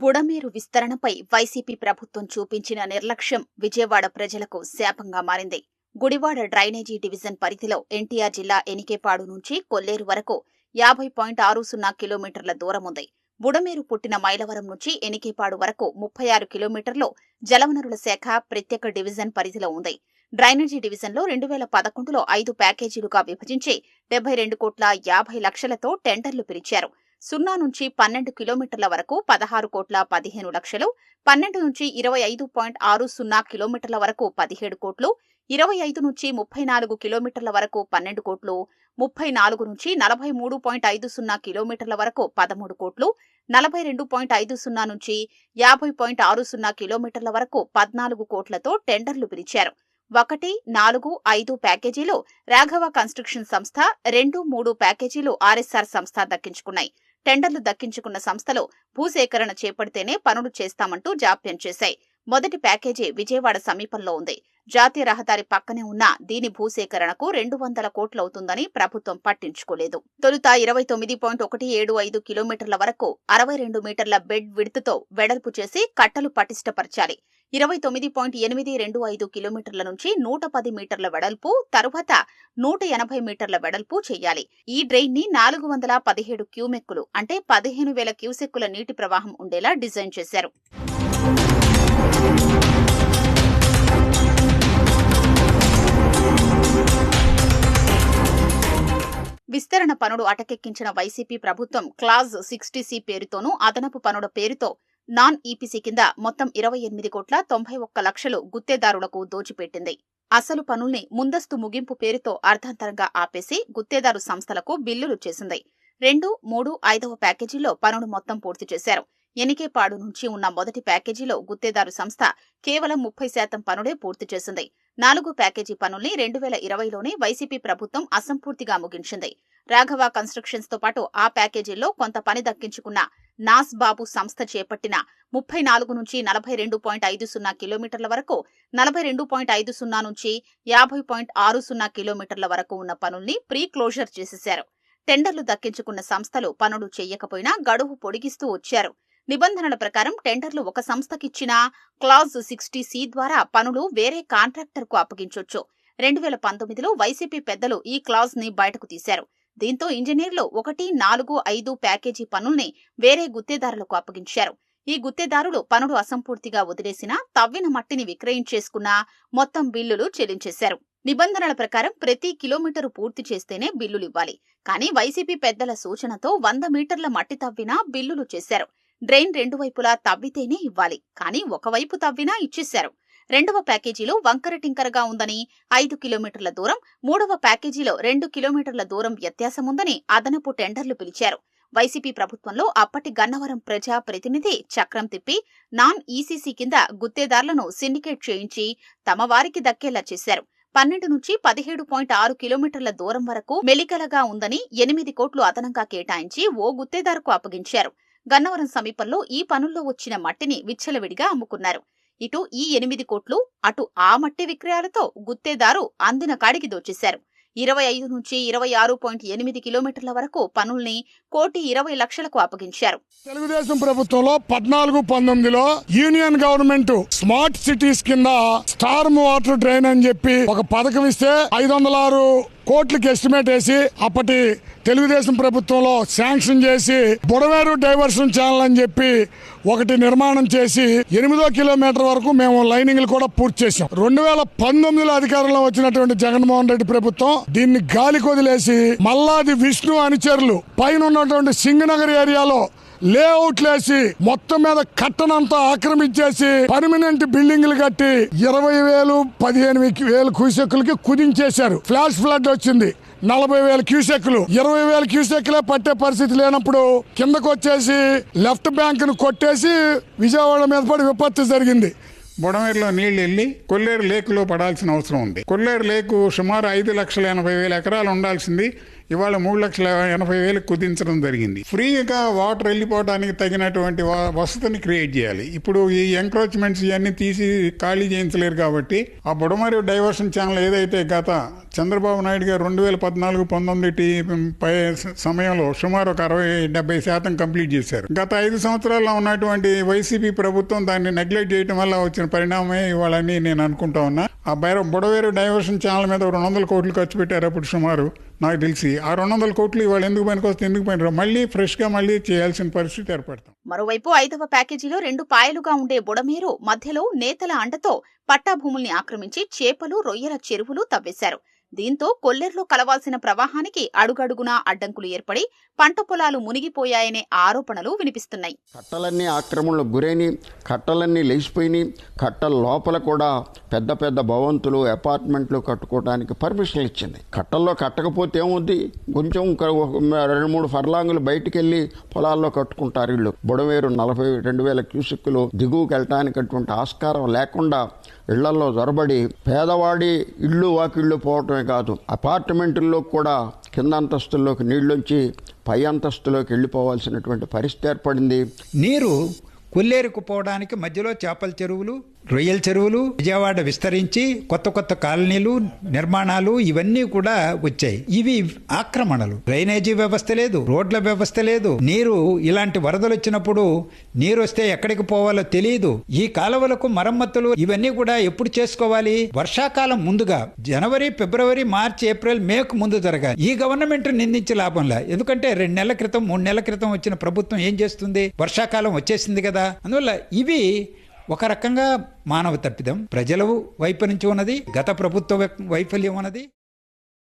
Budameru విస్తరణపై YCP ప్రభుత్వం చూపించిన నిర్లక్ష్యం విజయవాడ ప్రజలకు శాపంగా మారింది. గుడివాడ డ్రైనేజీ డివిజన్ పరిధిలో ఎన్టీఆర్ జిల్లా ఎనికేపాడు నుంచి కొల్లేరు వరకు యాభై పాయింట్ ఆరు సున్నా కిలోమీటర్ల దూరం ఉంది బుడమేరు పుట్టిన మైలవరం నుంచి ఎనికేపాడు వరకు ముప్పై ఆరు కిలోమీటర్లు జలవనరుల శాఖ ప్రత్యేక డివిజన్ పరిధిలో ఉంది. డ్రైనేజీ డివిజన్లో రెండు వేల పదకొండులో ఐదు ప్యాకేజీలుగా విభజించి డెబ్బై రెండు కోట్ల యాభై లక్షలతో టెండర్లు పిలిచారు. సున్నా నుంచి పన్నెండు కిలోమీటర్ల వరకు పదహారు కోట్ల పదిహేను లక్షలు పన్నెండు నుంచి ఇరవై ఐదు పాయింట్ ఆరు సున్నా కిలోమీటర్ల వరకు పదిహేడు కోట్లు ఇరవై ఐదు నుంచి ముప్పై నాలుగు కిలోమీటర్ల వరకు పన్నెండు కోట్లు ముప్పై నాలుగు నుంచి నలభై మూడు పాయింట్ ఐదు సున్నా కిలోమీటర్ల వరకు పదమూడు కోట్లు నలభై రెండు పాయింట్ ఐదు సున్నా నుంచి యాభై పాయింట్ ఆరు సున్నా కిలోమీటర్ల వరకు పద్నాలుగు కోట్లతో టెండర్లు పిలిచారు. ఒకటి నాలుగు ఐదు ప్యాకేజీలు రాఘవ కన్స్ట్రక్షన్ సంస్థ రెండు మూడు ప్యాకేజీలు ఆర్ఎస్ఆర్ సంస్థ దక్కించుకున్నాయి. టెండర్లు దక్కించుకున్న సంస్థలు భూసేకరణ చేపడితేనే పనులు చేస్తామంటూ జాప్యం చేశాయి. మొదటి ప్యాకేజీ విజయవాడ సమీపంలో ఉంది. జాతీయ రహదారి పక్కనే ఉన్న దీని భూసేకరణకు రెండు వందల కోట్లవుతుందని ప్రభుత్వం పట్టించుకోలేదు. తొలుత ఇరవై తొమ్మిది పాయింట్ ఒకటి ఏడు ఐదు కిలోమీటర్ల వరకు అరవై రెండు మీటర్ల బెడ్ విడుతుతో వెడల్పు చేసి కట్టలు పటిష్టపరచాలి. ఇరవై తొమ్మిది పాయింట్ ఎనిమిది రెండు ఐదు కిలోమీటర్ల నుంచి నూట పది మీటర్ల వెడల్పు తరువాత నూట ఎనభై మీటర్ల వెడల్పు చేయాలి. ఈ డ్రైన్ని నాలుగు వందల పదిహేడు క్యూమెక్కులు అంటే పదిహేను వేల క్యూసెక్కుల నీటి ప్రవాహం ఉండేలా డిజైన్ చేశారు. విస్తరణ పనులు అటకెక్కించిన వైసీపీ ప్రభుత్వం క్లాజ్ సిక్స్టీ సి పేరుతోనూ అదనపు పనుల పేరుతో నాన్ ఈపీసీ కింద మొత్తం ఇరవై ఎనిమిది కోట్ల తొంభై ఒక్క లక్షలు గుత్తేదారులకు దోచిపెట్టింది. అసలు పనుల్ని ముందస్తు ముగింపు పేరుతో అర్ధాంతరంగా ఆపేసి గుత్తేదారు సంస్థలకు బిల్లులు చేసింది. రెండు మూడు ఐదవ ప్యాకేజీలో పనులు మొత్తం పూర్తి చేశారు. ఎనికేపాడు నుంచి ఉన్న మొదటి ప్యాకేజీలో గుత్తేదారు సంస్థ కేవలం ముప్పై శాతం పనులే పూర్తి చేసింది. నాలుగు ప్యాకేజీ పనుల్ని రెండు వేల ఇరవైలోనే వైసీపీ ప్రభుత్వం అసంపూర్తిగా ముగించింది. రాఘవ కన్స్ట్రక్షన్స్తో పాటు ఆ ప్యాకేజీల్లో కొంత పని దక్కించుకున్న నాస్ బాబు సంస్థ చేపట్టిన ముప్పై నాలుగు నుంచి నలభై రెండు పాయింట్ ఐదు సున్నా కిలోమీటర్ల వరకు నలభై రెండు పాయింట్ ఐదు సున్నా నుంచి యాభై పాయింట్ ఆరు సున్నా కిలోమీటర్ల వరకు ఉన్న పనుల్ని ప్రీ క్లోజర్ చేసేశారు. టెండర్లు దక్కించుకున్న సంస్థలు పనులు చేయకపోయినా గడువు పొడిగిస్తూ వచ్చారు. నిబంధనల ప్రకారం టెండర్లు ఒక సంస్థకిచ్చినా క్లాజ్ సిక్స్టీ సి ద్వారా పనులు వేరే కాంట్రాక్టర్కు అప్పగించొచ్చు. రెండు వేల పంతొమ్మిదిలో వైసీపీ పెద్దలు ఈ క్లాజ్ని బయటకు తీశారు. దీంతో ఇంజనీర్లు ఒకటి నాలుగు ఐదు ప్యాకేజీ పనుల్ని వేరే గుత్తేదారులకు అప్పగించారు. ఈ గుత్తేదారులు పనులు అసంపూర్తిగా వదిలేసినా తవ్విన మట్టిని విక్రయించేసుకున్నా మొత్తం బిల్లులు చెల్లించేశారు. నిబంధనల ప్రకారం ప్రతి కిలోమీటరు పూర్తి చేస్తేనే బిల్లులు ఇవ్వాలి. కానీ వైసీపీ పెద్దల సూచనతో వంద మీటర్ల మట్టి తవ్వినా బిల్లులు చేశారు. డ్రైన్ రెండు వైపులా తవ్వితేనే ఇవ్వాలి. కానీ ఒకవైపు తవ్వినా ఇచ్చేశారు. రెండవ ప్యాకేజీలో వంకర టింకరగా ఉందని ఐదు కిలోమీటర్ల దూరం మూడవ ప్యాకేజీలో రెండు కిలోమీటర్ల దూరం వ్యత్యాసముందని అదనపు టెండర్లు పిలిచారు. వైసీపీ ప్రభుత్వంలో అప్పటి గన్నవరం ప్రజా ప్రతినిధి చక్రం తిప్పి నాన్ ఈసీసీ కింద గుత్తేదారులను సిండికేట్ చేయించి తమ వారికి దక్కేలా చేశారు. పన్నెండు నుంచి పదిహేడు పాయింట్ ఆరు కిలోమీటర్ల దూరం వరకు మెలికలగా ఉందని ఎనిమిది కోట్లు అదనంగా కేటాయించి ఓ గుత్తేదారుకు అప్పగించారు. గన్నవరం సమీపంలో ఈ పనుల్లో వచ్చిన మట్టిని విచ్చలవిడిగా అమ్ముకున్నారు. ఇటు ఈ ఎనిమిది కోట్లు అటు ఆ మట్టి విక్రయాలతో గుత్తేదారు అందిన కాడికి దోచేశారు. ఇరవై ఐదు నుంచి ఇరవై ఆరు పాయింట్ ఎనిమిది కిలోమీటర్ల వరకు పనుల్ని కోటి ఇరవై లక్షలకు అప్పగించారు. తెలుగుదేశం ప్రభుత్వంలో పద్నాలుగు పంతొమ్మిదిలో యూనియన్ గవర్నమెంట్ స్మార్ట్ సిటీస్ కింద స్టార్ వాటర్ డ్రైన్ అని చెప్పి ఒక పథకం ఇస్తే ఐదు వందల ఆరు కోట్లకి ఎస్టిమేట్ వేసి అప్పటి తెలుగుదేశం ప్రభుత్వంలో శాంక్షన్ చేసి బుడవేరు డైవర్షన్ ఛానల్ అని చెప్పి ఒకటి నిర్మాణం చేసి ఎనిమిదో కిలోమీటర్ వరకు మేము లైనింగ్లు కూడా పూర్తి చేసాం రెండు వేల పంతొమ్మిదిలో అధికారంలో వచ్చినటువంటి జగన్మోహన్ రెడ్డి ప్రభుత్వం దీన్ని గాలికొదిలేసి మల్లాది విష్ణు అనుచరులు పైన ఉన్నటువంటి సింగనగర్ ఏరియాలో లేఅవుట్లు వేసి మొత్తం మీద కట్టనంతా ఆక్రమించేసి పర్మనెంట్ బిల్డింగ్లు కట్టి ఇరవై వేలు పదిహేను వేలు క్యూసెక్కులకి కుదించేశారు. ఫ్లాష్ ఫ్లడ్ వచ్చింది. నలభై వేల క్యూసెక్లు ఇరవై వేల క్యూసెక్లే పట్టే పరిస్థితి లేనప్పుడు కిందకు వచ్చేసి లెఫ్ట్ బ్యాంక్ను కొట్టేసి విజయవాడ మీద పడి విపత్తు జరిగింది. బుడమేరులో నీళ్ళు వెళ్ళి కొల్లేరు లేకులో పడాల్సిన అవసరం ఉంది. కొల్లేరు లేకు సుమారు ఐదు లక్షల ఎనభై వేల ఎకరాలు ఉండాల్సింది. ఇవాళ మూడు లక్షల ఎనభై వేలకు కుదించడం జరిగింది. ఫ్రీగా వాటర్ వెళ్ళిపోవడానికి తగినటువంటి వసతిని క్రియేట్ చేయాలి. ఇప్పుడు ఈ ఎంక్రోచ్మెంట్స్ ఇవన్నీ తీసి ఖాళీ చేయించలేరు కాబట్టి ఆ బుడమరి డైవర్షన్ ఛానల్ ఏదైతే గత చంద్రబాబు నాయుడు గారు రెండు వేల పద్నాలుగు పంతొమ్మిది పై సమయంలో సుమారు ఒక అరవై డెబ్బై శాతం కంప్లీట్ చేశారు. గత ఐదు సంవత్సరాల్లో ఉన్నటువంటి వైసీపీ ప్రభుత్వం దాన్ని నెగ్లెక్ట్ చేయడం వల్ల వచ్చిన పరిణామమే ఇవాళని నేను అనుకుంటా ఉన్నా. ఆ బైర బుడవేరు డైవర్షన్ ఛానల్ మీద రెండు వందల కోట్లు ఖర్చు పెట్టారు అప్పుడు సుమారు నాకు తెలిసి ఆ రెండు వందల కోట్లు ఇవాళ ఎందుకు పనికొస్తే ఎందుకు పని మళ్ళీ ఫ్రెష్గా మళ్ళీ చేయాల్సిన పరిస్థితి ఏర్పడతాం. మరోవైపు ఐదవ ప్యాకేజీలో రెండు పాయలుగా ఉండే బుడమేరు మధ్యలో నేతల అండతో పట్టా భూముల్ని ఆక్రమించి చేపలు రొయ్యల చెరువులు తవ్వేశారు. దీంతో కొల్లేరులో కలవాల్సిన ప్రవాహానికి అడుగడుగునా అడ్డంకులు ఏర్పడి పంట పొలాలు మునిగిపోయాయనే ఆరోపణలు వినిపిస్తున్నాయి. కట్టలన్నీ ఆక్రమణలకు గురైని కట్టలన్నీ లేచిపోయినాయి కట్టల లోపల కూడా పెద్ద పెద్ద భవంతులు అపార్ట్మెంట్లు కట్టుకోవడానికి పర్మిషన్ ఇచ్చింది. కట్టల్లో కట్టకపోతే ఏముంది కొంచెం రెండు మూడు ఫర్లాంగులు బయటికి వెళ్ళి పొలాల్లో కట్టుకుంటారు ఇళ్ళు బుడవేరు నలభై రెండు వేల క్యూసిక్కులు దిగువకి వెళ్ళటానికి అటువంటి ఆస్కారం లేకుండా ఇళ్ళలో జొరబడి పేదవాడి ఇళ్ళు వాకిళ్ళు మాత్రమే కాదు అపార్ట్మెంటుల్లో కూడా కింద అంతస్తుల్లోకి నీళ్ళొంచి పై అంతస్తులోకి వెళ్ళిపోవాల్సినటువంటి పరిస్థితి ఏర్పడింది. నీరు కొల్లేరుకుపోవడానికి మధ్యలో చేపల చెరువులు రొయ్యల చెరువులు విజయవాడ విస్తరించి కొత్త కొత్త కాలనీలు నిర్మాణాలు ఇవన్నీ కూడా వచ్చాయి. ఇవి ఆక్రమణలు. డ్రైనేజీ వ్యవస్థ లేదు రోడ్ల వ్యవస్థ లేదు. నీరు ఇలాంటి వరదలు వచ్చినప్పుడు నీరు వస్తే ఎక్కడికి పోవాలో తెలియదు ఈ కాలువలకు మరమ్మతులు ఇవన్నీ కూడా ఎప్పుడు చేసుకోవాలి? వర్షాకాలం ముందుగా జనవరి ఫిబ్రవరి మార్చి ఏప్రిల్ మేకు ముందు జరగాలి. ఈ గవర్నమెంట్ నిందించే లాభంలా ఎందుకంటే రెండు నెలల క్రితం మూడు నెలల క్రితం వచ్చిన ప్రభుత్వం ఏం చేస్తుంది? వర్షాకాలం వచ్చేసింది కదా. అందువల్ల ఇవి ఒక రకంగా మానవ తప్పిదం. ప్రజల వైపు నుంచి ఉన్నది గత ప్రభుత్వ వైఫల్యం ఉన్నది.